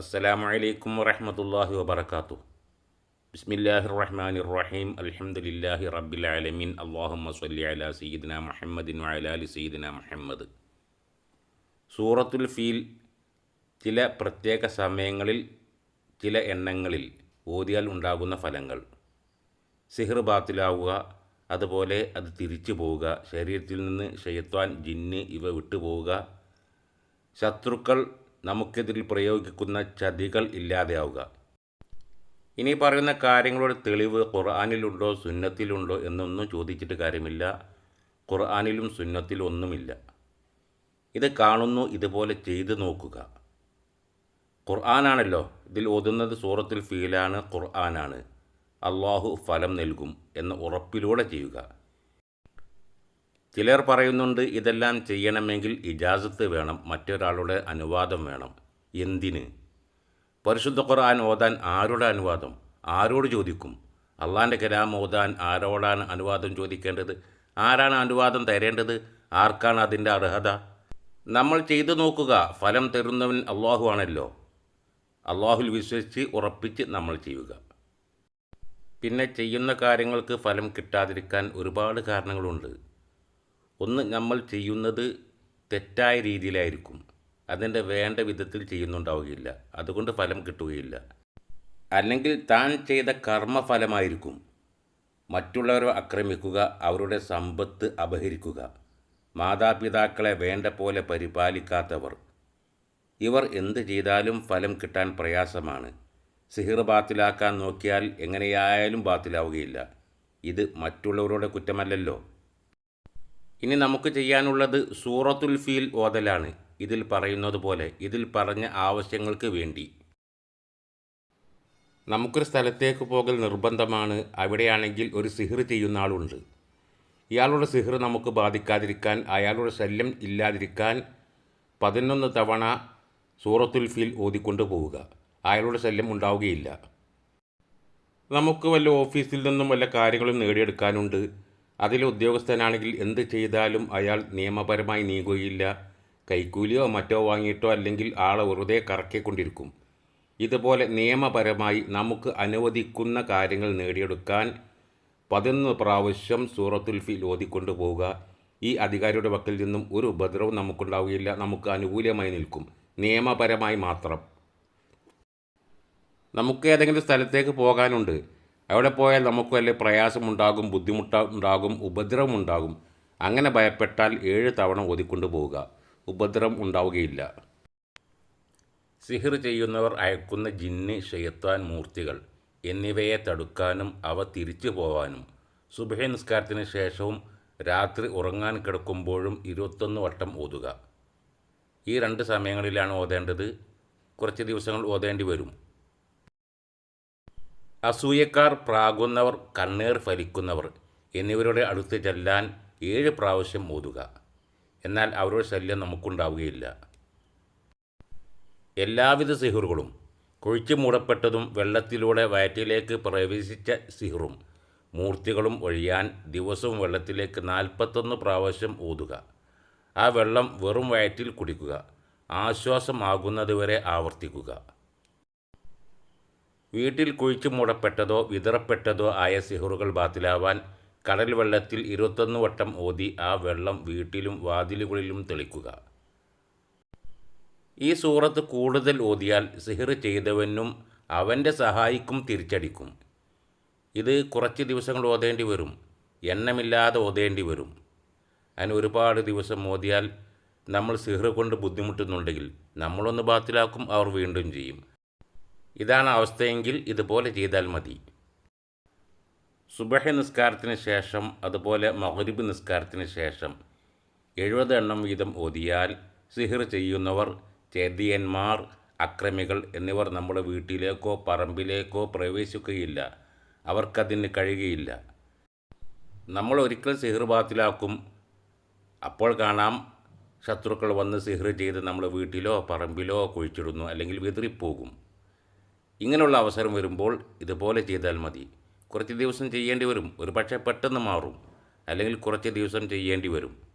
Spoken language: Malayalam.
അസ്സലാമു അലൈക്കും വറഹ്മത്തുള്ളാഹി വബറകാതുഹു. ബിസ്മില്ലാഹിർ റഹ്മാനിർ റഹീം അൽഹംദുലില്ലാഹി റബ്ബിൽ ആലമീൻ അല്ലാഹുമ്മ സ്വല്ലി അലാ സയ്യിദിന മുഹമ്മദിൻ വഅലാ അലി സയ്യിദിന മുഹമ്മദ്. സൂറത്തുൽ ഫീൽ ചില പ്രത്യേക സമയങ്ങളിൽ ചില എണ്ണങ്ങളിൽ ഓതിയാൽ ഉണ്ടാകുന്ന ഫലങ്ങൾ. സിഹർ ബാത്തിലാവുക അതുപോലെ അത് തിരിച്ചു പോവുക ശരീരത്തിൽ നിന്ന് ഷെയ്ത്വാൻ ജിന്ന് ഇവ വിട്ടുപോവുക. ശത്രുക്കൾ നമുക്കെതിരിൽ പ്രയോഗിക്കുന്ന ചതികൾ ഇല്ലാതെയാവുക. ഇനി പറയുന്ന കാര്യങ്ങളുടെ തെളിവ് ഖുർആാനിലുണ്ടോ സുന്നത്തിലുണ്ടോ എന്നൊന്നും ചോദിച്ചിട്ട് കാര്യമില്ല. ഖുർആാനിലും സുന്നത്തിലും ഒന്നുമില്ല. ഇത് കാണുന്നു ഇതുപോലെ ചെയ്തു നോക്കുക. ഖുർആനാണല്ലോ ഇതിൽ ഓതുന്നത് സൂറത്തിൽ ഫീലാണ് ഖുർആനാണ്. അള്ളാഹു ഫലം നൽകും എന്ന ഉറപ്പിലൂടെ ചെയ്യുക. ചിലർ പറയുന്നുണ്ട് ഇതെല്ലാം ചെയ്യണമെങ്കിൽ ഇജാസത്ത് വേണം മറ്റൊരാളുടെ അനുവാദം വേണം. എന്തിന്? പരിശുദ്ധ ഖുർആൻ ഓതാൻ ആരുടെ അനുവാദം? ആരോട് ചോദിക്കും? അള്ളാന്റെ കലാം ഓതാൻ ആരോടാണ് അനുവാദം ചോദിക്കേണ്ടത്? ആരാണ് അനുവാദം തരേണ്ടത്? ആർക്കാണ് അതിന്റെ അർഹത? നമ്മൾ ചെയ്തു നോക്കുക ഫലം തരുന്നവൻ അള്ളാഹു ആണല്ലോ. അള്ളാഹുൽ വിശ്വസിച്ച് ഉറപ്പിച്ച് നമ്മൾ ചെയ്യുക. പിന്നെ ചെയ്യുന്ന കാര്യങ്ങൾക്ക് ഫലം കിട്ടാതിരിക്കാൻ ഒരുപാട് കാരണങ്ങളുണ്ട്. ഒന്ന് നമ്മൾ ചെയ്യുന്നത് തെറ്റായ രീതിയിലായിരിക്കും. അതിന്റെ വേണ്ട വിധത്തിൽ ചെയ്യുന്നുണ്ടാവുകയില്ല. അതുകൊണ്ട് ഫലം കിട്ടുകയില്ല. അല്ലെങ്കിൽ താൻ ചെയ്ത കർമ്മഫലമായിരിക്കും മറ്റുള്ളവരെ ആക്രമിക്കുക അവരുടെ സമ്പത്ത് അപഹരിക്കുക. മാതാപിതാക്കളെ വേണ്ട പോലെ പരിപാലിക്കാത്തവർ. ഇവർ എന്ത് ചെയ്താലും ഫലം കിട്ടാൻ പ്രയാസമാണ്. സിഹിർ ബാത്തിലാക്കാൻ നോക്കിയാൽ എങ്ങനെയായാലും ബാത്തിലാവുകയില്ല. ഇത് മറ്റുള്ളവരുടെ കുറ്റമല്ലല്ലോ. ഇനി നമുക്ക് ചെയ്യാനുള്ളത് സൂറത്തുൽ ഫീൽ ഓതലാണ്. ഇതിൽ പറയുന്നത് പോലെ ഇതിൽ പറഞ്ഞ ആവശ്യങ്ങൾക്ക് വേണ്ടി. നമുക്കൊരു സ്ഥലത്തേക്ക് പോകൽ നിർബന്ധമാണ്. അവിടെയാണെങ്കിൽ ഒരു സിഹിർ ചെയ്യുന്ന ആളുണ്ട്. ഇയാളുടെ സിഹിർ നമുക്ക് ബാധിക്കാതിരിക്കാൻ അയാളുടെ ശല്യം ഇല്ലാതിരിക്കാൻ പതിനൊന്ന് തവണ സൂറത്തുൽ ഫീൽ ഓതിക്കൊണ്ട് പോവുക. അയാളുടെ ശല്യം ഉണ്ടാവുകയില്ല. നമുക്ക് വല്ല ഓഫീസിൽ നിന്നും വല്ല കാര്യങ്ങളും നേടിയെടുക്കാനുണ്ട്. അതിലെ ഉദ്യോഗസ്ഥനാണെങ്കിൽ എന്ത് ചെയ്താലും അയാൾ നിയമപരമായി നീങ്ങുകയില്ല. കൈക്കൂലിയോ മറ്റോ വാങ്ങിയിട്ടോ അല്ലെങ്കിൽ ആളെ വെറുതെ കറക്കിക്കൊണ്ടിരിക്കും. ഇതുപോലെ നിയമപരമായി നമുക്ക് അനുവദിക്കുന്ന കാര്യങ്ങൾ നേടിയെടുക്കാൻ പതിനൊന്ന് പ്രാവശ്യം സൂറത്തുൽ ഫിൽ ഓതിക്കൊണ്ടു പോവുക. ഈ അധികാരിയുടെ വക്കിൽ നിന്നും ഒരു ഉപദ്രവം നമുക്കുണ്ടാവുകയില്ല. നമുക്ക് അനുകൂലമായി നിൽക്കും. നിയമപരമായി മാത്രം. നമുക്ക് ഏതെങ്കിലും സ്ഥലത്തേക്ക് പോകാനുണ്ട്. അവിടെ പോയാൽ നമുക്ക് വല്ല പ്രയാസമുണ്ടാകും ബുദ്ധിമുട്ടുണ്ടാകും ഉപദ്രവമുണ്ടാകും. അങ്ങനെ ഭയപ്പെട്ടാൽ ഏഴ് തവണ ഓതിക്കൊണ്ടു പോവുക. ഉപദ്രവം ഉണ്ടാവുകയില്ല. സിഹിർ ചെയ്യുന്നവർ അയക്കുന്ന ജിന്ന് ഷെയ്ത്താൻ മൂർത്തികൾ എന്നിവയെ തടുക്കാനും അവ തിരിച്ചു പോവാനും. സുബഹ നിസ്കാരത്തിന് ശേഷവും രാത്രി ഉറങ്ങാൻ കിടക്കുമ്പോഴും ഇരുപത്തൊന്ന് വട്ടം ഓതുക. ഈ രണ്ട് സമയങ്ങളിലാണ് ഓതേണ്ടത്. കുറച്ച് ദിവസങ്ങൾ ഓതേണ്ടി വരും. അസൂയക്കാർ പ്രാകുന്നവർ കണ്ണീർ ഫലിക്കുന്നവർ എന്നിവരുടെ അടുത്ത് ചെല്ലാൻ ഏഴ് പ്രാവശ്യം ഓതുക. എന്നാൽ അവരുടെ ശല്യം നമുക്കുണ്ടാവുകയില്ല. എല്ലാവിധ സിഹറുകളും കുഴിച്ചു മൂടപ്പെട്ടതും വെള്ളത്തിലൂടെ വയറ്റിലേക്ക് പ്രവേശിച്ച സിഹറും മൂർത്തികളും ഒഴിയാൻ ദിവസവും വെള്ളത്തിലേക്ക് നാൽപ്പത്തൊന്ന് പ്രാവശ്യം ഊതുക ആ വെള്ളം വെറും വയറ്റിൽ കുടിക്കുക ആശ്വാസമാകുന്നതുവരെ ആവർത്തിക്കുക. വീട്ടിൽ കുഴിച്ചു മൂടപ്പെട്ടതോ വിതറപ്പെട്ടതോ ആയ സിഹറുകൾ ബാത്തിലാവാൻ കടൽ വെള്ളത്തിൽ ഇരുപത്തൊന്ന് വട്ടം ഓതി ആ വെള്ളം വീട്ടിലും വാതിലുകളിലും തെളിക്കുക. ഈ സൂറത്ത് കൂടുതൽ ഓതിയാൽ സിഹിർ ചെയ്തവനും അവന്റെ സഹായിക്കും തിരിച്ചടിക്കും. ഇത് കുറച്ച് ദിവസങ്ങൾ ഓതേണ്ടി വരും. എണ്ണമില്ലാതെ ഓതേണ്ടി വരും. അതിന് ഒരുപാട് ദിവസം ഓതിയാൽ നമ്മൾ സിഹിർ കൊണ്ട് ബുദ്ധിമുട്ടുന്നുണ്ടെങ്കിൽ നമ്മളൊന്ന് ബാത്തിലാക്കും അവർ വീണ്ടും ചെയ്യും. ഇതാണ് അവസ്ഥയെങ്കിൽ ഇതുപോലെ ചെയ്താൽ മതി. സുബഹ നിസ്കാരത്തിന് ശേഷം അതുപോലെ മഹരിബ് നിസ്കാരത്തിന് ശേഷം എഴുപത് എണ്ണം വീതം ഓതിയാൽ സിഹിർ ചെയ്യുന്നവർ ചേതിയന്മാർ അക്രമികൾ എന്നിവർ നമ്മുടെ വീട്ടിലേക്കോ പറമ്പിലേക്കോ പ്രവേശിക്കുകയില്ല. അവർക്കതിന് കഴിയുകയില്ല. നമ്മൾ ഒരിക്കൽ സിഹിർ ബാത്തിലാക്കും. അപ്പോൾ കാണാം ശത്രുക്കൾ വന്ന് സിഹിർ ചെയ്ത് നമ്മൾ വീട്ടിലോ പറമ്പിലോ കുഴിച്ചിടുന്നു അല്ലെങ്കിൽ വിതറിപ്പോകും. ഇങ്ങനെയുള്ള അവസരം വരുമ്പോൾ ഇതുപോലെ ചെയ്താൽ മതി. കുറച്ച് ദിവസം ചെയ്യേണ്ടി വരും. ഒരു പക്ഷേ പെട്ടെന്ന് മാറും. അല്ലെങ്കിൽ കുറച്ച് ദിവസം ചെയ്യേണ്ടി വരും.